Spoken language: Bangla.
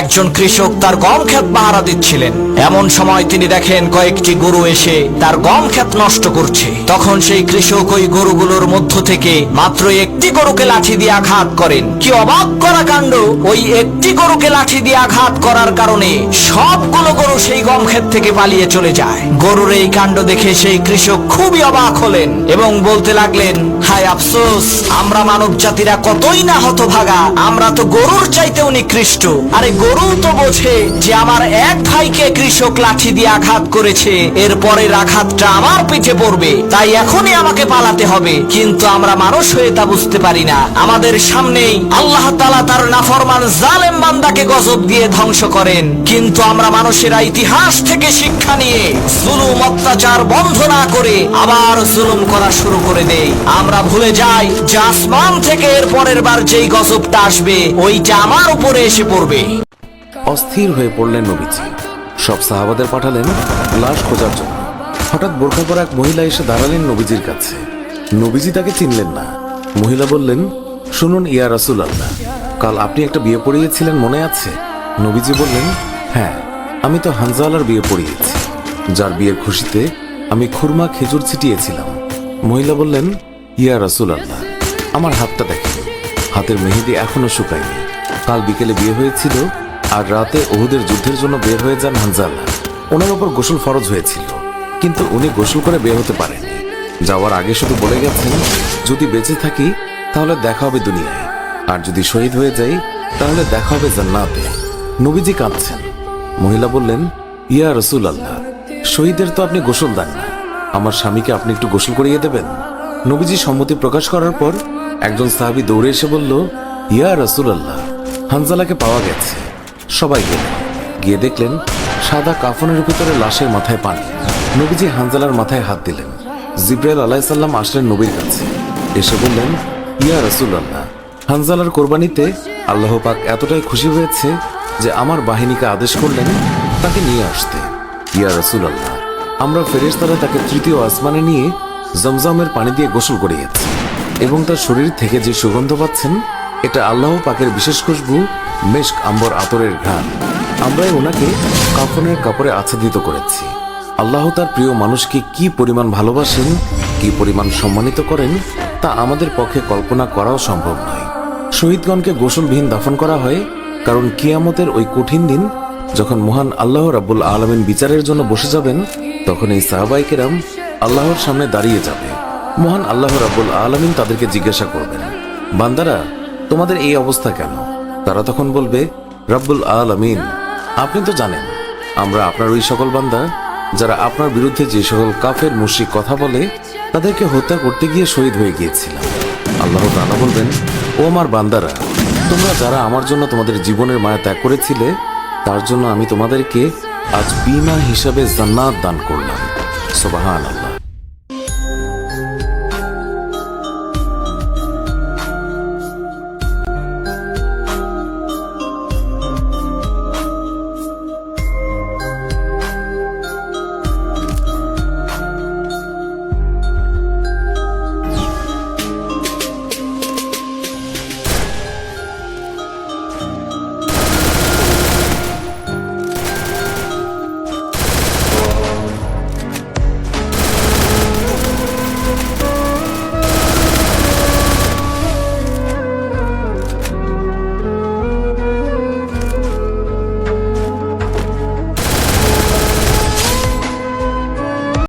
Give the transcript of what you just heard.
একজন কৃষক তার গম ক্ষেত পাহারা দিচ্ছিলেন। এমন সময় তিনি দেখেন কয়েকটি গরু এসে তার গম ক্ষেত নষ্ট করছে। তখন সেই কৃষক ওই গরুগুলোর মধ্য থেকে মাত্র একটি গরুকে লাঠি দিয়ে আঘাত করেন। কি অবাক করা কাণ্ড! ওই একটি গরুকে লাঠি দিয়ে আঘাত করার কারণে সবগুলো গরু সেই গম ক্ষেত থেকে পালিয়ে চলে যায়। গরুর এই কাণ্ড দেখে সেই কৃষক খুবই অবাক হলেন এবং বলতে লাগলেন, হায় আফসোস, আমরা মানব জাতিরা কতই না হতভাগা। আমরা তো গরুর চাইতেও নিকৃষ্ট। আরে গরু তো বোঝে যে আমার এক ভাইকে কৃষক লাঠি দিয়ে আঘাত করেছে। এর পরের আঘাতটা আমার পিঠে পড়বে। তাই এখনই আমাকে পালাতে হবে। কিন্তু আমরা মানুষ হয়ে তা বুঝতে পারি না। আমাদের সামনেই আল্লাহ তালা তার নাফরমান জালেম বান্দাকে গজব দিয়ে ধ্বংস করেন। কিন্তু আমরা মানুষেরা ইতিহাস থেকে শিক্ষা নিয়ে জুলুম, অত্যাচার বন্ধ না করে আবার জুলুম করা শুরু করে দেই। আমরা ভুলে যাই যে আসমান থেকে এর পরের বার যেই গজবটা আসবে, ওইটা আমার উপরে এসে পড়বে। অস্থির হয়ে পড়লেন নবীজি। সব সাহাবাদের পাঠালেন লাশ খোঁজার জন্য। হঠাৎ বোরখা পরা এক মহিলা এসে দাঁড়ালেন নবীজির কাছে। নবীজি তাকে চিনলেন না। মহিলা বললেন, শুনুন ইয়া রাসুল আল্লাহ কাল আপনি একটা বিয়ে পড়িয়েছিলেন মনে আছে? নবীজি বললেন হ্যাঁ আমি তো হানজালার বিয়ে পড়িয়েছি। যার বিয়ের খুশিতে আমি খুরমা খেজুর ছিটিয়েছিলাম। মহিলা বললেন, ইয়া রাসুল আল্লাহ আমার হাতটা দেখেন। হাতের মেহেদি এখনও শুকায়নি। কাল বিকেলে বিয়ে হয়েছিল আর রাতে ওহুদের যুদ্ধের জন্য বের হয়ে যান হানজালা। ওনার ওপর গোসল ফরজ হয়েছিল, কিন্তু উনি গোসল করে বের হতে পারেনি যাওয়ার আগে শুধু বলে গেছেন, যদি বেঁচে থাকি, তাহলে দেখা হবে দুনিয়ায়। আর যদি শহীদ হয়ে যাই, তাহলে দেখা হবে জান্নাতে। নবীজি কাঁদছেন। মহিলা বললেন, ইয়া রসুল আল্লাহ শহীদের তো আপনি গোসল দেন না। আমার স্বামীকে আপনি একটু গোসল করিয়ে দেবেন? নবীজি সম্মতি প্রকাশ করার পর একজন সাহাবি দৌড়ে এসে বলল, ইয়া রসুল আল্লাহ হানজালাকে পাওয়া গেছে। সবাই গেলেন গিয়ে দেখলেন সাদা কাফনের ভিতরে লাশের মাথায় পানি। নবীজি হানজালার মাথায় হাত দিলেন। জিব্রাইল আলাইসাল্লাম আসলেন নবীর কাছে। এসে বললেন, ইয়া রসুল আল্লাহ হানজালার কোরবানিতে আল্লাহ পাক এতটাই খুশি হয়েছে যে আমার বাহিনীকে আদেশ করলেন তাকে নিয়ে আসতে। ইয়া রসুল আল্লাহ আমরা ফেরেশতারা তাকে তৃতীয় আসমানে নিয়ে জমজমের পানি দিয়ে গোসল করিয়েছি এবং তার শরীর থেকে যে সুগন্ধ পাচ্ছেন, এটা আল্লাহ পাকের বিশেষ খুশবু মেশক আম্বর আতরের ঘ্রাণ। আমরাই ওনাকে কাফনের কাপড়ে আচ্ছাদিত করেছি। আল্লাহ তার প্রিয় মানুষকে কি পরিমাণ ভালোবাসেন, কি পরিমাণ সম্মানিত করেন, তা আমাদের পক্ষে কল্পনা করাও সম্ভব নয়। শহীদগণকে গোসলবিহীন দাফন করা হয়, কারণ কিয়ামতের ওই কঠিন দিন, যখন মহান আল্লাহ রাব্বুল আলমিন বিচারের জন্য বসে যাবেন, তখন এই সাহাবাইকেরাম আল্লাহর সামনে দাঁড়িয়ে যাবে। মহান আল্লাহ রাব্বুল আলমিন তাদেরকে জিজ্ঞাসা করবেন, বান্দারা, তোমাদের এই অবস্থা কেন? তারা তখন বলবে, রাব্বুল আলমিন, আপনি তো জানেন, আমরা আপনার ওই সকল বান্দা, যারা আপনার বিরুদ্ধে যে সকল কাফের মুশরিক কথা বলে, তাদেরকে হত্যা করতে গিয়ে শহীদ হয়ে গিয়েছিলাম। আল্লাহ তাআলা বলবেন, ও আমার বান্দারা, তোমরা যারা আমার জন্য তোমাদের জীবনের মায়া ত্যাগ করেছিলে, তার জন্য আমি তোমাদেরকে আজ বিমা হিসাবে জান্নাত দান করলাম। সুবহানাল্লাহ।